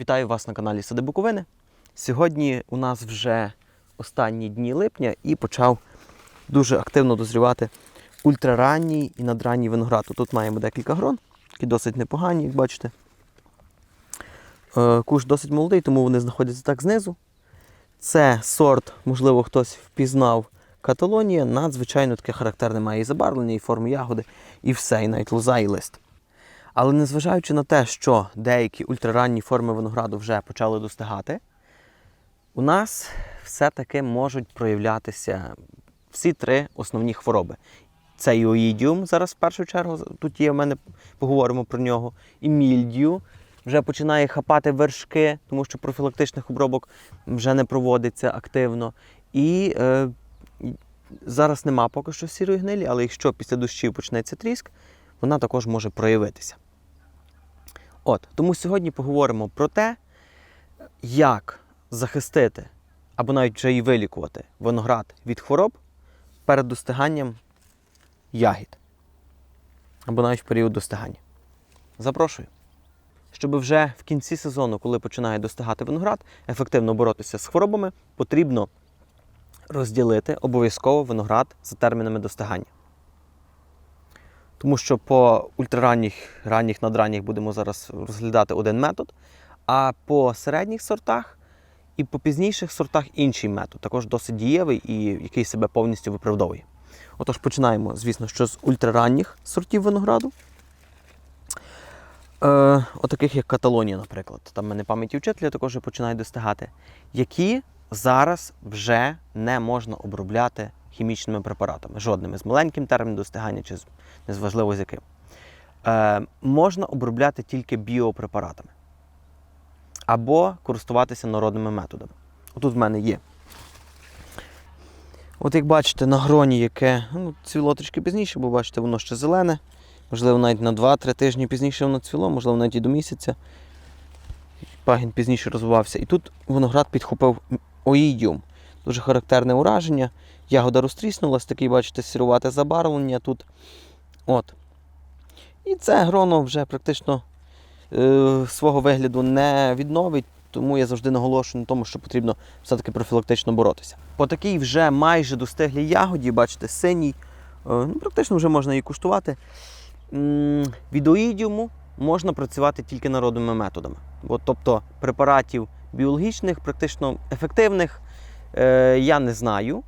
Вітаю вас на каналі Сади Буковини. Сьогодні у нас вже останні дні липня і почав дуже активно дозрівати ультраранній і надранній виноград. Тут маємо декілька грон, які досить непогані, як бачите. Е, Куш досить молодий, тому вони знаходяться так знизу. Це сорт, можливо, хтось впізнав Каталонія. Надзвичайно таке характерне має і забарвлення, і форму ягоди, і все, і навіть лоза, і лист. Але незважаючи на те, що деякі ультраранні форми винограду вже почали достигати, у нас все-таки можуть проявлятися всі три основні хвороби. Це і оїдіум, зараз в першу чергу, тут є в мене, поговоримо про нього, і мільдію. Вже починає хапати вершки, тому що профілактичних обробок вже не проводиться активно. І е, зараз нема поки що сірої гнилі, але якщо після дощів почнеться тріск, вона також може проявитися. От, тому сьогодні поговоримо про те, як захистити або навіть вже і вилікувати виноград від хвороб перед достиганням ягід. Або навіть в період достигання. Запрошую. Щоб вже в кінці сезону, коли починає достигати виноград, ефективно боротися з хворобами, потрібно розділити обов'язково виноград за термінами достигання. Тому що по ультраранніх, ранніх, надранніх будемо зараз розглядати один метод, а по середніх сортах і по пізніших сортах інший метод, також досить дієвий і який себе повністю виправдовує. Отож, починаємо, звісно, що з ультраранніх сортів винограду. Е, отаких як Каталонія, наприклад. Там мене пам'яті вчителя також починає достигати, які зараз вже не можна обробляти хімічними препаратами, жодними з маленьким терміном достигання чи з незважливо з яким. Е, можна обробляти тільки біопрепаратами або користуватися народними методами. Отут в мене є. От як бачите, на гроні, яке ну, цвіло трішки пізніше, бо бачите, воно ще зелене. Можливо, навіть на 2-3 тижні пізніше воно цвіло, можливо, навіть і до місяця. Пагін пізніше розвивався. І тут виноград підхопив оїдіум. Дуже характерне ураження. Ягода розтріснулась, такий, бачите, сірувате забарвлення тут. От. І це гроно вже практично е, свого вигляду не відновить, тому я завжди наголошую на тому, що потрібно все-таки профілактично боротися. По такій вже майже достиглій ягоді, бачите, синій, е, ну, практично вже можна її куштувати. М, Від оїдіуму можна працювати тільки народними методами. Бо, тобто препаратів біологічних, практично ефективних, е, я не знаю.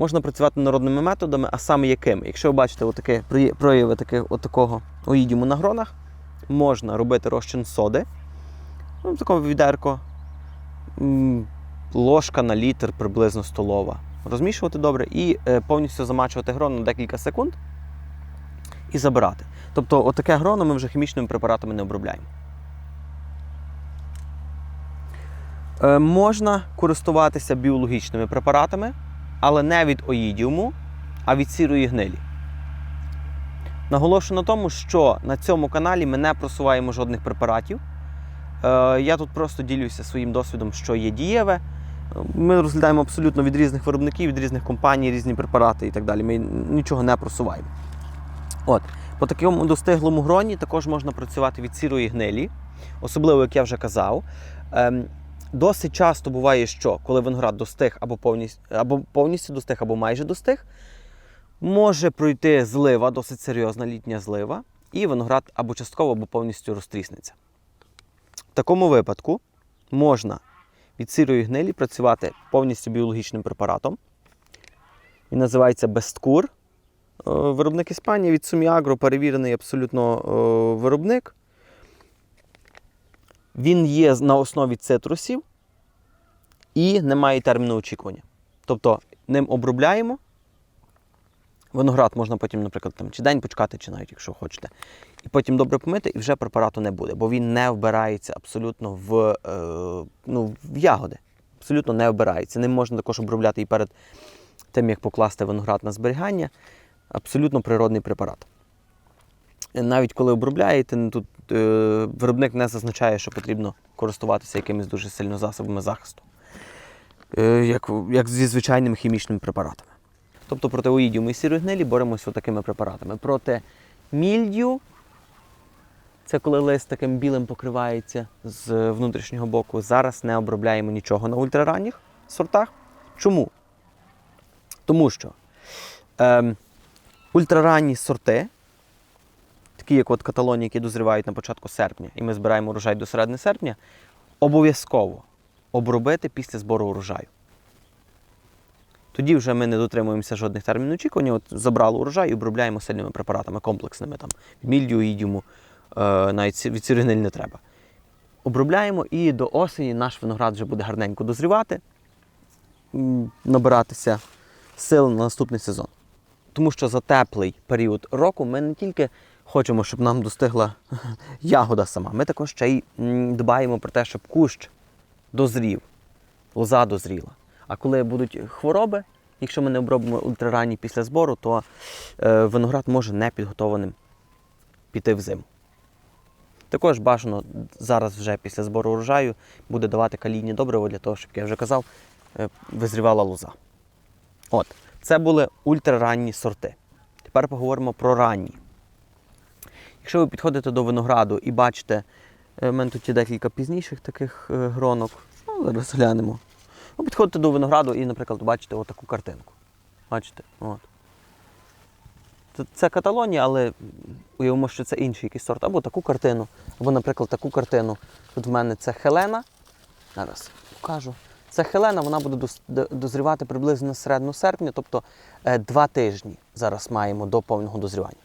Можна працювати народними методами, а саме якими? Якщо ви бачите отаке, прояви таки, отакого оїдіуму на гронах, можна робити розчин соди. Ну, такого відерко. Ложка на літр приблизно столова. Розмішувати добре і е, повністю замачувати грон на декілька секунд і забирати. Тобто, отаке гроно ми вже хімічними препаратами не обробляємо. Е, можна користуватися біологічними препаратами, але не від оїдіуму, а від сірої гнилі. Наголошую на тому, що на цьому каналі ми не просуваємо жодних препаратів. Е, я тут просто ділюся своїм досвідом, що є дієве. Ми розглядаємо абсолютно від різних виробників, від різних компаній, різні препарати і так далі. Ми нічого не просуваємо. От. По такому достиглому гроні також можна працювати від сірої гнилі, особливо, як я вже казав. Досить часто буває, що коли виноград достиг або повністю, або повністю достиг, або майже достиг, може пройти злива, досить серйозна літня злива, і виноград або частково, або повністю розтріснеться. В такому випадку можна від сірої гнилі працювати повністю біологічним препаратом. Він називається Бесткур. Е, Виробник Іспанії від Суміагро, перевірений абсолютно е, виробник. Він є на основі цитрусів і не має терміну очікування. Тобто ним обробляємо. Виноград можна потім, наприклад, там, чи день почекати, чи навіть якщо хочете. І потім добре помити, і вже препарату не буде, бо він не вбирається абсолютно в, е, ну, в ягоди. Абсолютно не вбирається. Ним можна також обробляти і перед тим, як покласти виноград на зберігання. Абсолютно природний препарат. Навіть коли обробляєте, ну, тут е, виробник не зазначає, що потрібно користуватися якимись дуже сильно засобами захисту, е, як, як зі звичайними хімічними препаратами. Тобто проти оїдіуму і сірої гнилі боремося такими препаратами. Проти мільдю Це коли лист таким білим покривається з внутрішнього боку. Зараз не обробляємо нічого на ультраранніх сортах. Чому? Тому що ем, ультраранні сорти, такі як от каталоні, які дозрівають на початку серпня, і ми збираємо урожай до середини серпня, обов'язково обробити після збору урожаю. Тоді вже ми не дотримуємося жодних термінів очікування. От забрали урожай і обробляємо сильними препаратами, комплексними там від ідіуму, е, навіть від сирениль не треба. Обробляємо і до осені наш виноград вже буде гарненько дозрівати, набиратися сил на наступний сезон. Тому що за теплий період року ми не тільки хочемо, щоб нам достигла ягода сама, ми також ще й дбаємо про те, щоб кущ дозрів, лоза дозріла. А коли будуть хвороби, якщо ми не обробимо ультраранні після збору, то е, виноград може непідготованим піти в зиму. Також бажано зараз вже після збору урожаю буде давати калійні добриво для того, щоб, як я вже казав, е, визрівала лоза. От, це були ультраранні сорти. Тепер поговоримо про ранні. Якщо ви підходите до винограду і бачите, е, в мене тут є декілька пізніших таких е, гронок, ну, зараз глянемо. Ви підходите до винограду і, наприклад, бачите отаку картинку. Бачите? От. Це, це каталонія, але уявимо, що це інший якийсь сорт. Або таку картину, або, наприклад, таку картину. Тут в мене це Хелена. Зараз покажу. Це Хелена, вона буде дозрівати приблизно середину серпня, тобто е, два тижні зараз маємо до повного дозрівання.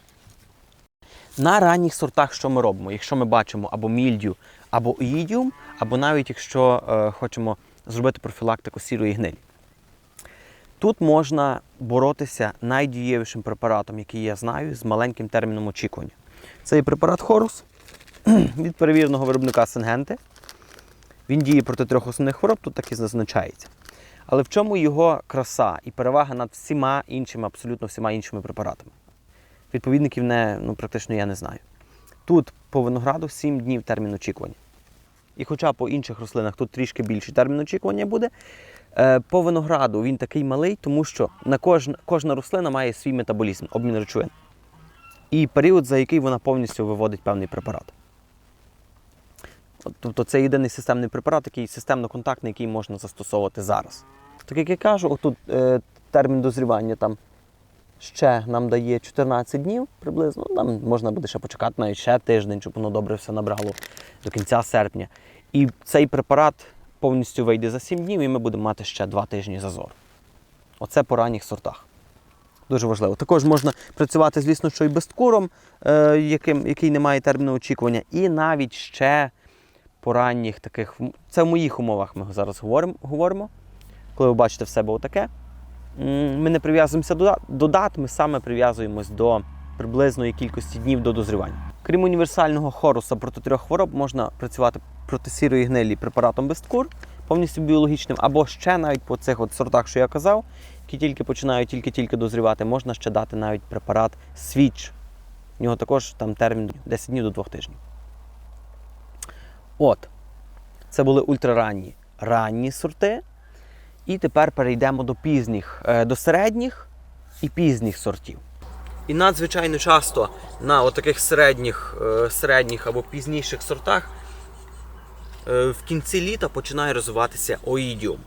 На ранніх сортах що ми робимо? Якщо ми бачимо або мільдю, або оїдіум, або навіть якщо е, хочемо зробити профілактику сірої гнилі. Тут можна боротися найдієвішим препаратом, який я знаю, з маленьким терміном очікування. Це є препарат Хорус від перевіреного виробника Сингенти. Він діє проти трьох основних хвороб, тут так і зазначається. Але в чому його краса і перевага над всіма іншими, абсолютно всіма іншими препаратами? Відповідників не, ну, практично я не знаю. Тут по винограду 7 днів термін очікування. І хоча по інших рослинах тут трішки більший термін очікування буде, е, по винограду він такий малий, тому що на кожна, кожна рослина має свій метаболізм, обмін речовин. І період, за який вона повністю виводить певний препарат. Тобто це єдиний системний препарат, який системно-контактний, який можна застосовувати зараз. Так як я кажу, отут е, термін дозрівання там ще нам дає 14 днів приблизно. Нам можна буде ще почекати навіть ще тиждень, щоб воно добре все набрало до кінця серпня. І цей препарат повністю вийде за 7 днів, і ми будемо мати ще 2 тижні зазор. Оце по ранніх сортах. Дуже важливо. Також можна працювати, звісно, що і безткуром, е, яким, який не має терміну очікування, і навіть ще по ранніх таких. Це в моїх умовах ми зараз говоримо. говоримо. Коли ви бачите в себе отаке, ми не прив'язуємося до, дат- ми саме прив'язуємось до приблизної кількості днів до дозрівання. Крім універсального хоруса проти трьох хвороб, можна працювати проти сірої гнилі препаратом безткур, повністю біологічним, або ще навіть по цих от сортах, що я казав, які тільки починають тільки-тільки дозрівати, можна ще дати навіть препарат свіч. У нього також там термін 10 днів до 2 тижнів. От. Це були ультраранні ранні сорти. І тепер перейдемо до пізніх, е, до середніх і пізніх сортів. І надзвичайно часто на отаких середніх, е, середніх або пізніших сортах е, в кінці літа починає розвиватися оїдіум.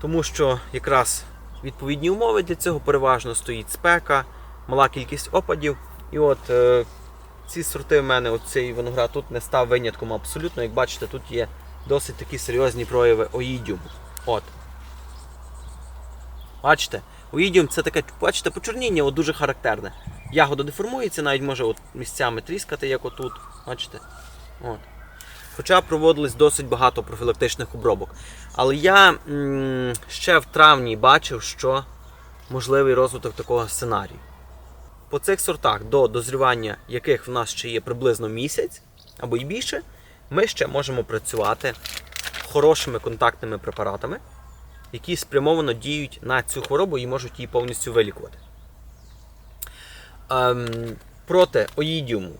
Тому що якраз відповідні умови для цього переважно стоїть спека, мала кількість опадів. І от ці сорти в мене, от цей виноград тут не став винятком абсолютно. Як бачите, тут є досить такі серйозні прояви оїдіуму. От. Бачите? Оїдіум це таке, бачите, почорніння от дуже характерне. Ягода деформується, навіть може от місцями тріскати, як отут. Бачите? От. Хоча проводилось досить багато профілактичних обробок. Але я м, ще в травні бачив, що можливий розвиток такого сценарію. По цих сортах, до дозрівання яких в нас ще є приблизно місяць або й більше, ми ще можемо працювати хорошими контактними препаратами, які спрямовано діють на цю хворобу і можуть її повністю вилікувати. Ем, проти оїдіуму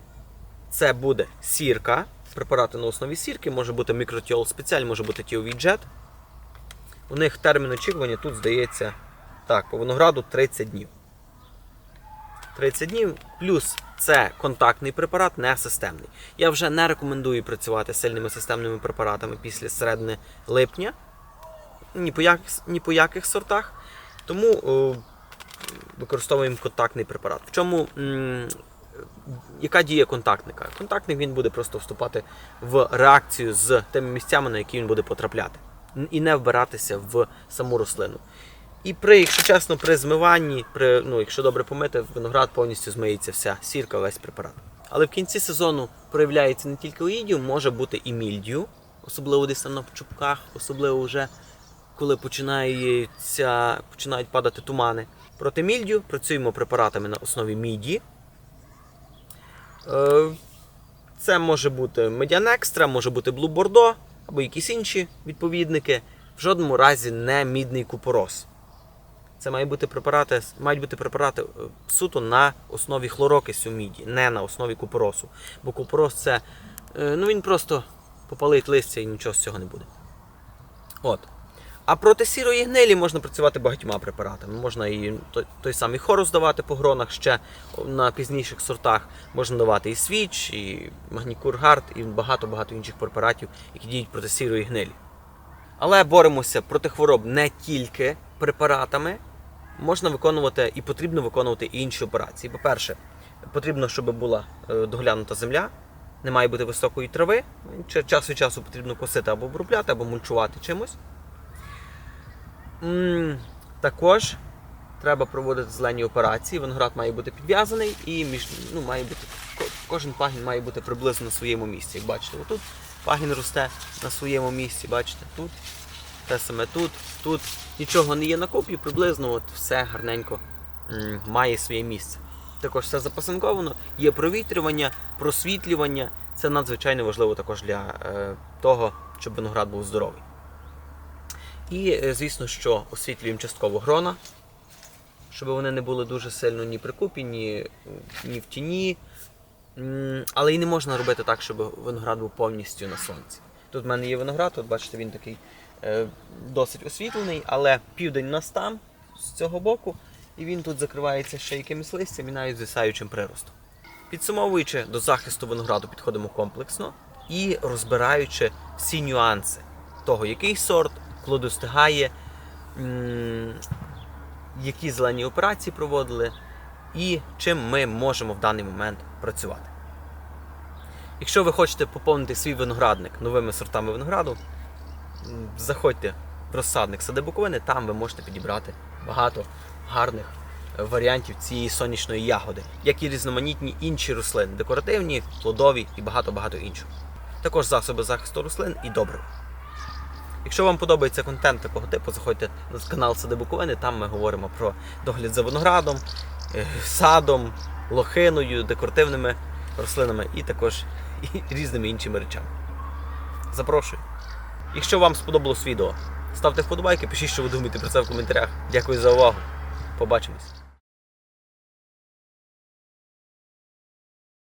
це буде сірка, препарати на основі сірки, може бути мікротіол спеціаль, може бути тіовий джет. У них термін очікування тут здається так, по винограду 30 днів. 30 днів. Плюс це контактний препарат, не системний. Я вже не рекомендую працювати з сильними системними препаратами після середини липня. Ні по яких, ні по яких сортах. Тому о, використовуємо контактний препарат. В чому м, яка дія контактника? Контактник він буде просто вступати в реакцію з тими місцями, на які він буде потрапляти, і не вбиратися в саму рослину. І при, якщо чесно, при змиванні, при, ну, якщо добре помити, виноград повністю змиється вся сірка, весь препарат. Але в кінці сезону проявляється не тільки оїдіум, може бути і мільдію, особливо десь там на чубках, особливо вже коли починаються, починають падати тумани. Проти мільдію працюємо препаратами на основі міді. Е, Це може бути Медіан Екстра, може бути Blue Бордо або якісь інші відповідники. В жодному разі не мідний купорос. Це мають бути препарати, мають бути препарати е, суто на основі хлорокису міді, не на основі купоросу. Бо купорос це. е, Ну він просто попалить листя і нічого з цього не буде. От. А проти сірої гнилі можна працювати багатьма препаратами. Можна і той, той самий хорус давати по гронах ще на пізніших сортах. Можна давати і свіч, і магнікур гард, і багато-багато інших препаратів, які діють проти сірої гнилі. Але боремося проти хвороб не тільки препаратами. Можна виконувати і потрібно виконувати інші операції. По-перше, потрібно, щоб була е, доглянута земля, не має бути високої трави. Час від часу потрібно косити або обробляти, або мульчувати чимось. Також треба проводити зелені операції. Виноград має бути підв'язаний і між, ну, має бути, кожен пагін має бути приблизно на своєму місці. Як бачите, отут пагін росте на своєму місці, бачите, тут, те саме тут, тут. Нічого не є на копі, приблизно от все гарненько має своє місце. Також все запасинковано, є провітрювання, просвітлювання. Це надзвичайно важливо також для е, того, щоб виноград був здоровий. І, е, звісно, що освітлюємо частково грона, щоб вони не були дуже сильно ні прикупі, ні, ні в тіні. Але і не можна робити так, щоб виноград був повністю на сонці. Тут в мене є виноград, от бачите, він такий досить освітлений, але південь у нас там, з цього боку, і він тут закривається ще якимось листям і навіть звисаючим приростом. Підсумовуючи, до захисту винограду підходимо комплексно і розбираючи всі нюанси того, який сорт, коли достигає, які зелені операції проводили і чим ми можемо в даний момент працювати. Якщо ви хочете поповнити свій виноградник новими сортами винограду, заходьте в розсадник сади Буковини, там ви можете підібрати багато гарних е, варіантів цієї сонячної ягоди, як і різноманітні інші рослини, декоративні, плодові і багато-багато іншого. Також засоби захисту рослин і добрива. Якщо вам подобається контент такого типу, заходьте на канал Сади Буковини, там ми говоримо про догляд за виноградом, е, садом, лохиною, декоративними рослинами і також і різними іншими речами. Запрошую. Якщо вам сподобалось відео, ставте вподобайки, пишіть, що ви думаєте про це в коментарях. Дякую за увагу. Побачимось.